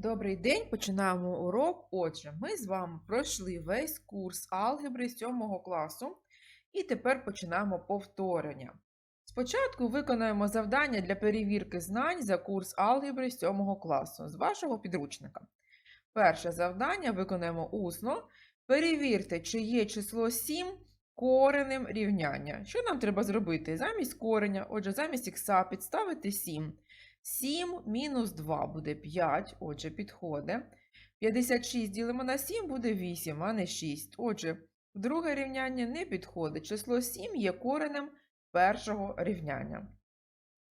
Добрий день, починаємо урок. Отже, ми з вами пройшли весь курс алгебри 7 класу і тепер починаємо повторення. Спочатку виконаємо завдання для перевірки знань за курс алгебри 7 класу з вашого підручника. Перше завдання виконаємо усно. Перевірте, чи є число 7 коренем рівняння. Що нам треба зробити? Замість кореня, отже, замість х підставити 7. 7 мінус 2 буде 5, отже, підходить. 56 ділимо на 7 буде 8, а не 6. Отже, друге рівняння не підходить. Число 7 є коренем першого рівняння.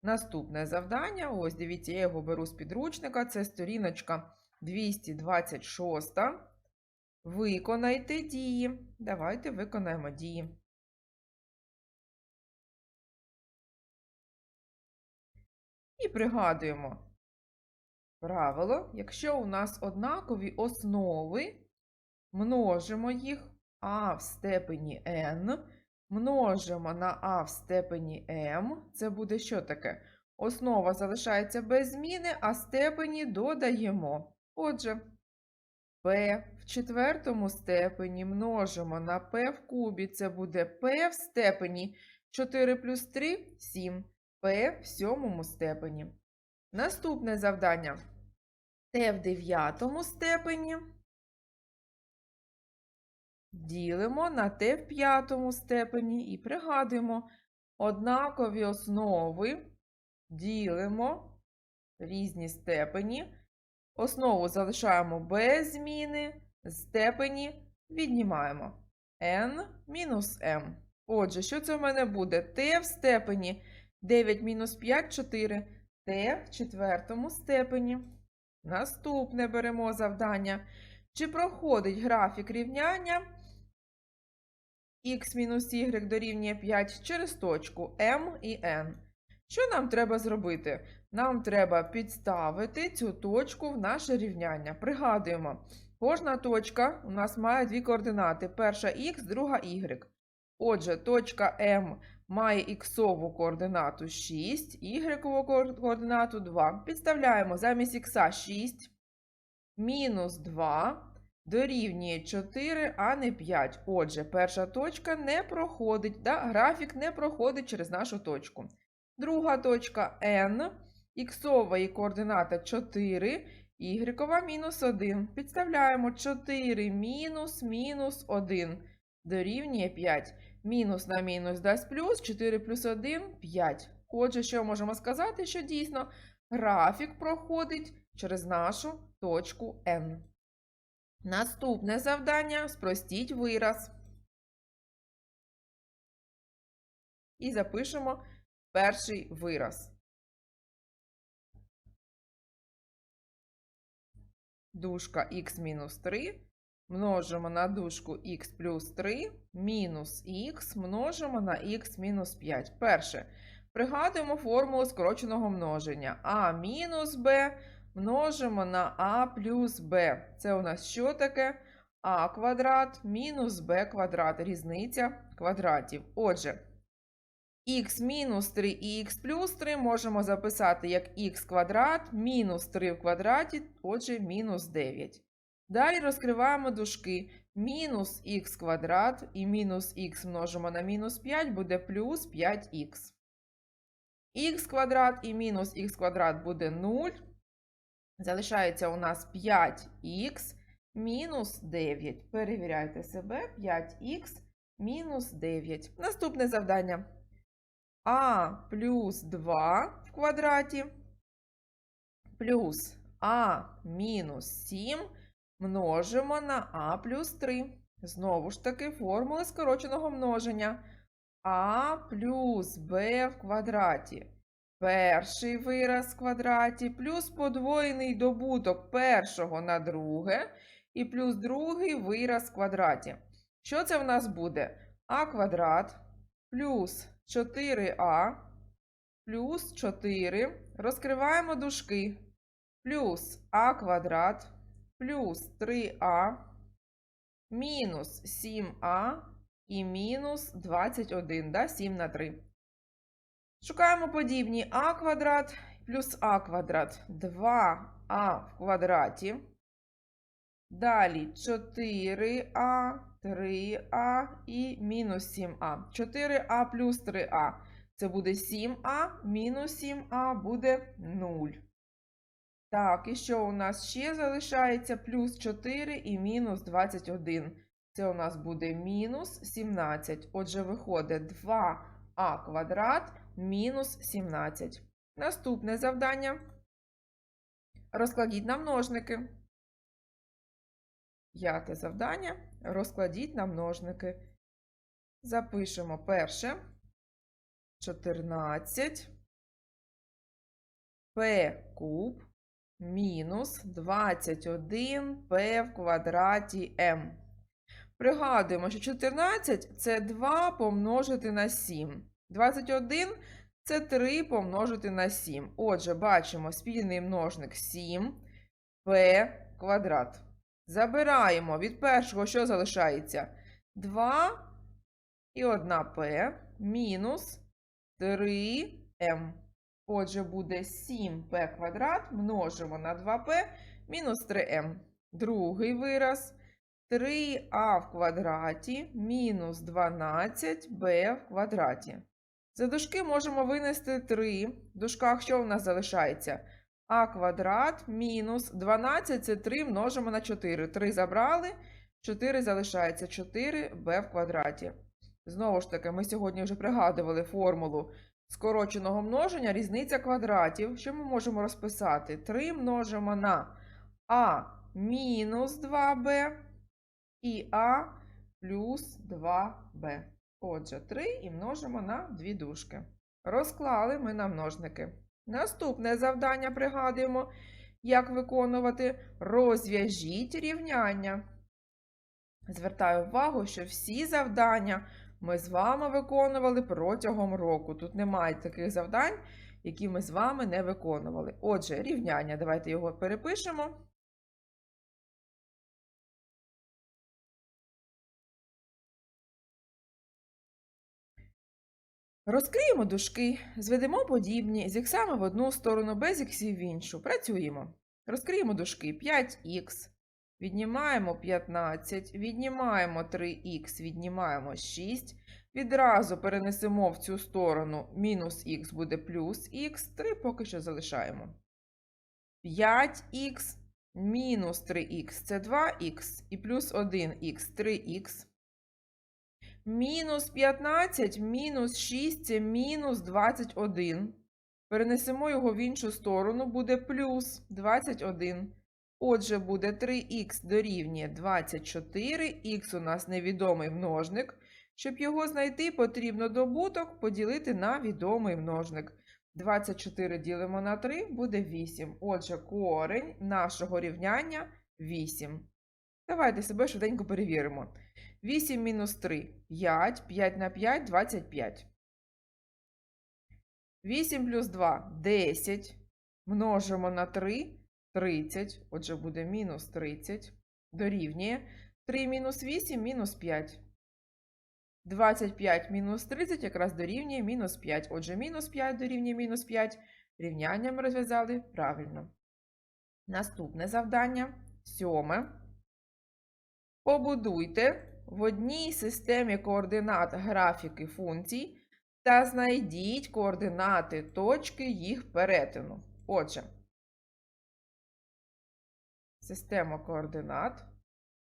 Наступне завдання, ось дивіться, я його беру з підручника, це сторіночка 226. Виконайте дії. Давайте виконаємо дії. І пригадуємо правило, якщо у нас однакові основи, множимо їх а в степені n, множимо на а в степені m. Це буде що таке? Основа залишається без зміни, а степені додаємо. Отже, p в четвертому степені множимо на p в кубі. Це буде p в степені 4 плюс 3 – 7. P в сьомому степені. Наступне завдання Т в дев'ятому степені. Ділимо на Т в п'ятому степені і пригадуємо однакові основи ділимо різні степені. Основу залишаємо без зміни, степені віднімаємо n мінус m. Отже, що це в мене буде? Т в степені 9 мінус 5 – 4. Т в четвертому степені. Наступне беремо завдання. Чи проходить графік рівняння х мінус y дорівнює 5 через точку m і n? Що нам треба зробити? Нам треба підставити цю точку в наше рівняння. Пригадуємо, кожна точка у нас має дві координати. Перша х, друга y. Отже, точка М має іксову координату 6, ігрекову координату 2. Підставляємо замість х 6, мінус 2 дорівнює 4, а не 5. Отже, перша точка не проходить, да? графік не проходить через нашу точку. Друга точка n, іксова і координата 4, ігрекова мінус 1. Підставляємо 4 мінус мінус 1 дорівнює 5. Мінус на мінус дасть плюс, 4 плюс 1 – 5. Отже, що можемо сказати, що дійсно графік проходить через нашу точку N. Наступне завдання спростіть вираз. І запишемо перший вираз. Дужка х мінус 3 множимо на дужку х плюс 3 мінус х множимо на х мінус 5. Перше. Пригадуємо формулу скороченого множення. а мінус b множимо на а плюс b. Це у нас що таке? а квадрат мінус b квадрат. Різниця квадратів. Отже, х мінус 3 і х плюс 3 можемо записати як х квадрат мінус 3 в квадраті, отже, мінус 9. Далі розкриваємо дужки. Мінус х квадрат і мінус х множимо на мінус 5 буде плюс 5х. х квадрат і мінус х квадрат буде 0. Залишається у нас 5х мінус 9. Перевіряйте себе. 5х мінус 9. Наступне завдання. а плюс 2 в квадраті плюс а мінус 7 множимо на а плюс 3. Знову ж таки, формули скороченого множення. А плюс Б в квадраті. Перший вираз в квадраті, плюс подвоєний добуток першого на друге, і плюс другий вираз в квадраті. Що це в нас буде? А квадрат плюс 4а плюс 4. Розкриваємо дужки. Плюс а квадрат плюс 3а, мінус 7а і мінус 21, да, 7 на 3. Шукаємо подібні а квадрат плюс а квадрат. 2 а в квадраті. Далі 4а, 3а і мінус 7а. 4а плюс 3а. Це буде 7а, мінус 7а буде 0. Так, і що у нас ще залишається? Плюс 4 і мінус 21. Це у нас буде мінус 17. Отже, виходить 2а квадрат мінус 17. Наступне завдання. Розкладіть на множники. П'яте завдання. Розкладіть на множники. Запишемо перше. 14. П куб мінус 21П в квадраті М. Пригадуємо, що 14 це 2 помножити на 7. 21 це 3 помножити на 7. Отже, бачимо спільний множник 7 П квадрат. Забираємо від першого, що залишається? 2 і 1 П мінус 3М. Отже, буде 7П квадрат множимо на 2П мінус 3М. Другий вираз 3а в квадраті мінус 12b в квадраті. За дужки можемо винести 3. В дужках що у нас залишається? а квадрат мінус 12 це 3 множимо на 4. 3 забрали, 4 залишається 4b в квадраті. Знову ж таки, ми сьогодні вже пригадували формулу скороченого множення, різниця квадратів. Що ми можемо розписати? 3 множимо на а мінус 2b і а плюс 2b. Отже, 3 і множимо на дві дужки. Розклали ми на множники. Наступне завдання пригадуємо, як виконувати розв'яжіть рівняння. Звертаю увагу, що всі завдання ми з вами виконували протягом року. Тут немає таких завдань, які ми з вами не виконували. Отже, рівняння. Давайте його перепишемо. Розкриємо дужки, зведемо подібні з іксами в одну сторону, без іксів в іншу. Працюємо. Розкриємо дужки 5х, віднімаємо 15, віднімаємо 3х, віднімаємо 6. Відразу перенесемо в цю сторону мінус х буде плюс х, 3 поки що залишаємо. 5х мінус 3х це 2х і плюс 1х 3х. Мінус 15, мінус 6 це мінус 21. Перенесемо його в іншу сторону, буде плюс 21. Отже, буде 3х дорівнює 24, х у нас невідомий множник. Щоб його знайти, потрібно добуток поділити на відомий множник. 24 ділимо на 3, буде 8. Отже, корень нашого рівняння 8. Давайте себе швиденько перевіримо. 8 мінус 3 5, 5 на 5 25. 8 плюс 2 10. Множимо на 3 30. Отже, буде мінус 30. Дорівнює. 3 мінус 8 мінус 5. 25 мінус 30 якраз дорівнює мінус 5. Отже, мінус 5 дорівнює мінус 5. Рівняння ми розв'язали правильно. Наступне завдання. Сьоме. Побудуйте в одній системі координат графіки функцій та знайдіть координати точки їх перетину. Отже, система координат,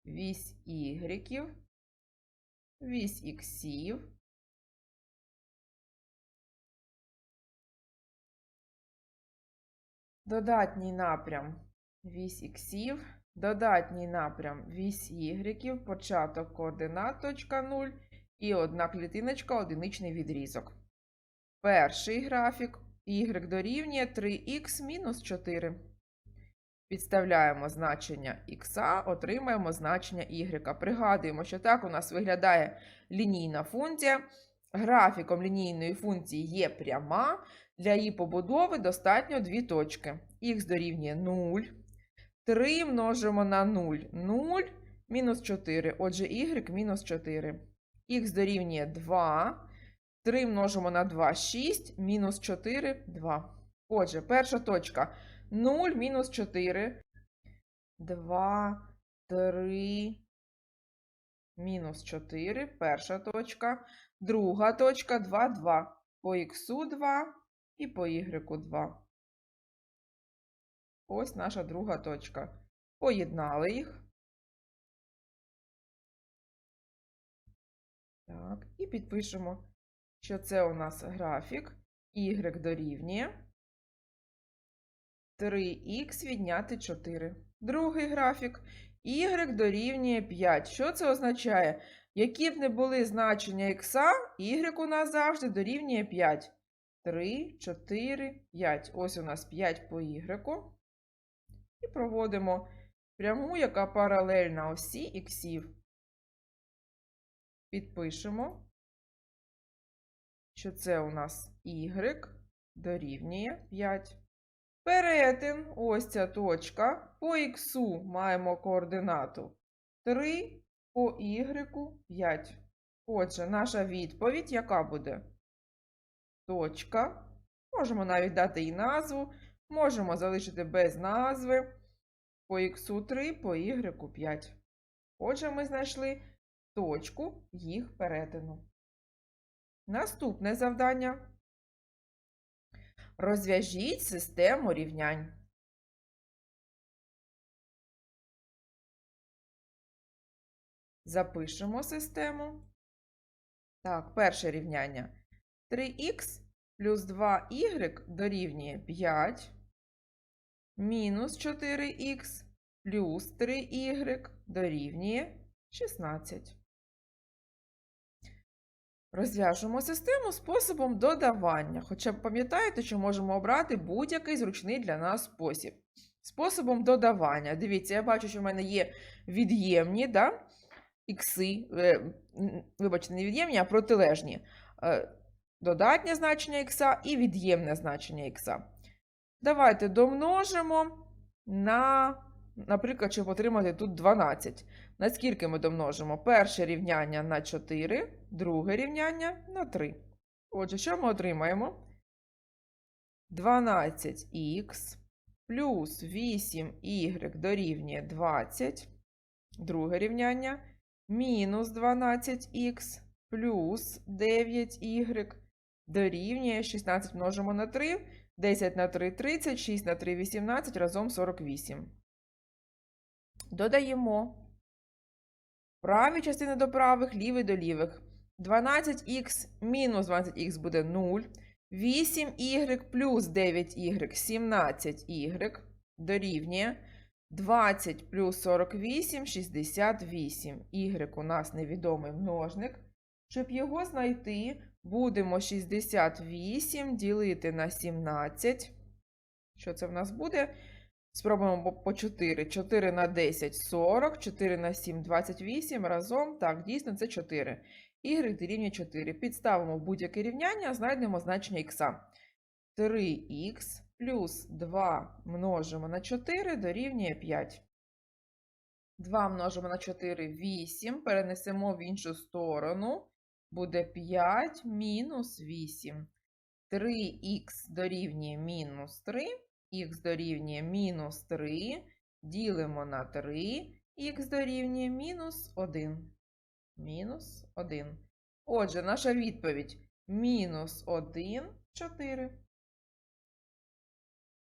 вісь y, вісь іксів, додатній напрям вісь іксів, додатній напрям вісь y, початок координат точка 0 і одна клітиночка одиничний відрізок. Перший графік y дорівнює 3х мінус 4. Підставляємо значення х, отримаємо значення y. Пригадуємо, що так у нас виглядає лінійна функція. Графіком лінійної функції є пряма. Для її побудови достатньо дві точки. Х дорівнює 0. 3 множимо на 0. 0 мінус 4. Отже, y мінус 4. Х дорівнює 2. 3 множимо на 2 6. Мінус 4 2. Отже, перша точка 0 мінус 4. 2, 3, мінус 4. Перша точка. Друга точка 2, 2. По х 2 і по y 2. Ось наша друга точка. Поєднали їх. Так, і підпишемо, що це у нас графік y дорівнює 3х відняти 4. Другий графік y дорівнює 5. Що це означає? Які б не були значення х, y у нас завжди дорівнює 5. 3, 4, 5. Ось у нас 5 по y. І проводимо пряму, яка паралельна осі іксів. Підпишемо, що це у нас y дорівнює 5. Перетин, ось ця точка. По х маємо координату 3, по y 5. Отже, наша відповідь яка буде? Точка. Можемо навіть дати і назву. Можемо залишити без назви. По х 3, по y 5. Отже, ми знайшли точку їх перетину. Наступне завдання. Розв'яжіть систему рівнянь. Запишемо систему. Так, перше рівняння. 3х плюс 2y дорівнює 5 мінус 4х плюс 3y дорівнює 16. Розв'яжемо систему способом додавання. Хоча пам'ятаєте, що можемо обрати будь-який зручний для нас спосіб. Способом додавання. Дивіться, я бачу, що в мене є від'ємні, да? ікси, е, вибачте, не від'ємні, а протилежні. Е, Додатнє значення ікса і від'ємне значення ікса. Давайте домножимо на, наприклад, щоб отримати тут 12. Наскільки ми домножимо? Перше рівняння на 4, друге рівняння на 3. Отже, що ми отримаємо? 12х плюс 8y дорівнює 20. Друге рівняння. Мінус 12х плюс 9y дорівнює 16 множимо на 3. 10 на 3 – 30, 6 на 3 – 18, разом 48. Додаємо праві частини до правих, ліві до лівих. 12х мінус 20х буде 0. 8y плюс 9y 17y дорівнює 20 плюс 48 – 68. Y у нас невідомий множник. Щоб його знайти, будемо 68 ділити на 17. Що це в нас буде? Спробуємо по- по 4. 4 на 10 – 40, 4 на 7 – 28. Разом, так, дійсно, це 4. Y дорівнює 4. Підставимо будь-яке рівняння, знайдемо значення х. 3х плюс 2 множимо на 4 дорівнює 5. 2 множимо на 4 – 8. Перенесемо в іншу сторону. Буде 5 мінус 8. 3х дорівнює мінус 3. Х дорівнює мінус 3. Ділимо на 3. Х дорівнює мінус 1. Мінус 1. Отже, наша відповідь мінус 1, 4.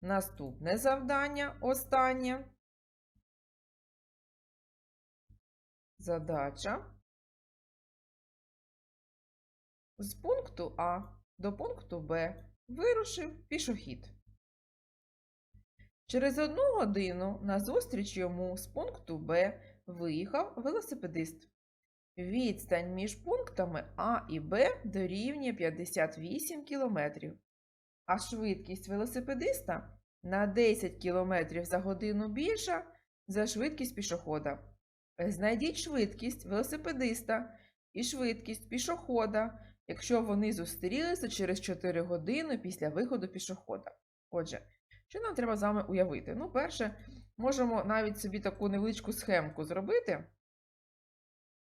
Наступне завдання, останнє. Задача. З пункту А до пункту Б вирушив пішохід. Через одну годину назустріч йому з пункту Б виїхав велосипедист. Відстань між пунктами А і Б дорівнює 58 км, а швидкість велосипедиста на 10 км за годину більша за швидкість пішохода. Знайдіть швидкість велосипедиста і швидкість пішохода, якщо вони зустрілися через 4 години після виходу пішохода. Отже, що нам треба з вами уявити? Ну, перше, можемо навіть собі таку невеличку схемку зробити.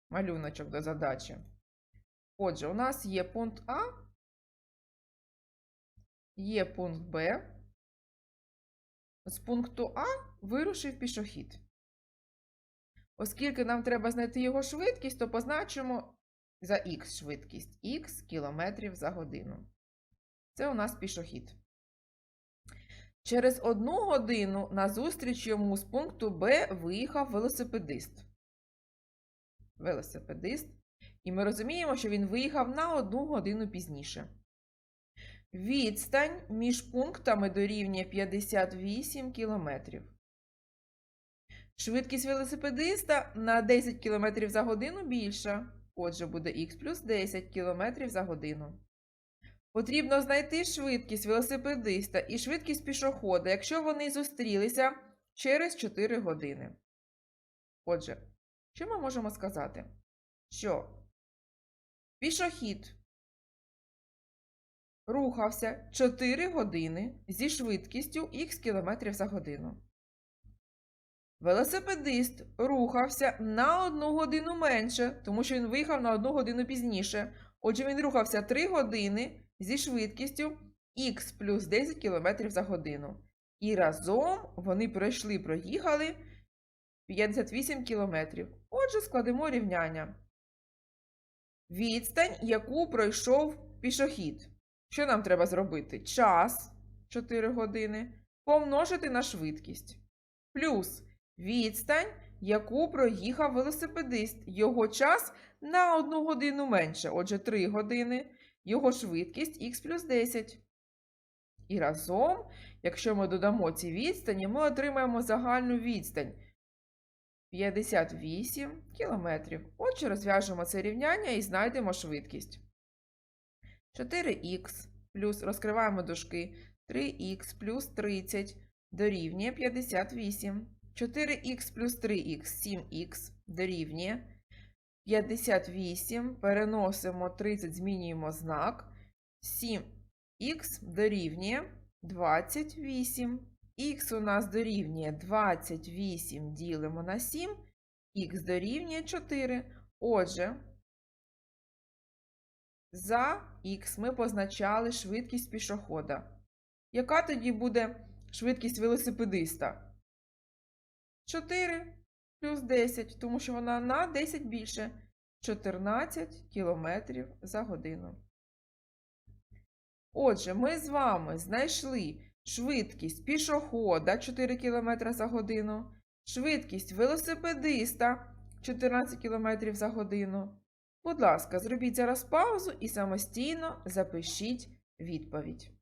Малюночок до задачі. Отже, у нас є пункт А, є пункт Б, з пункту А вирушив пішохід. Оскільки нам треба знайти його швидкість, то позначимо за х швидкість х кілометрів за годину. Це у нас пішохід. Через одну годину назустріч йому з пункту Б виїхав велосипедист. Велосипедист. І ми розуміємо, що він виїхав на одну годину пізніше. Відстань між пунктами дорівнює 58 кілометрів. Швидкість велосипедиста на 10 км за годину більша. Отже, буде х плюс 10 км за годину. Потрібно знайти швидкість велосипедиста і швидкість пішохода, якщо вони зустрілися через 4 години. Отже, що ми можемо сказати? Що пішохід рухався 4 години зі швидкістю х км за годину. Велосипедист рухався на одну годину менше, тому що він виїхав на одну годину пізніше. Отже, він рухався 3 години зі швидкістю х плюс 10 км за годину. І разом вони пройшли, проїхали 58 км. Отже, складемо рівняння. Відстань, яку пройшов пішохід. Що нам треба зробити? Час 4 години помножити на швидкість. Плюс відстань, яку проїхав велосипедист. Його час на 1 годину менше, отже, 3 години. Його швидкість х плюс 10. І разом, якщо ми додамо ці відстані, ми отримаємо загальну відстань 58 кілометрів. Отже, розв'яжемо це рівняння і знайдемо швидкість. 4х плюс розкриваємо дужки 3х плюс 30 дорівнює 58. 4х плюс 3х 7х дорівнює 58. Переносимо 30, змінюємо знак. 7х дорівнює 28. Х у нас дорівнює 28 ділимо на 7, х дорівнює 4. Отже, за х ми позначали швидкість пішохода. Яка тоді буде швидкість велосипедиста? 4 плюс 10, тому що вона на 10 більше 14 км за годину. Отже, ми з вами знайшли швидкість пішохода 4 км за годину, швидкість велосипедиста 14 км за годину. Будь ласка, зробіть зараз паузу і самостійно запишіть відповідь.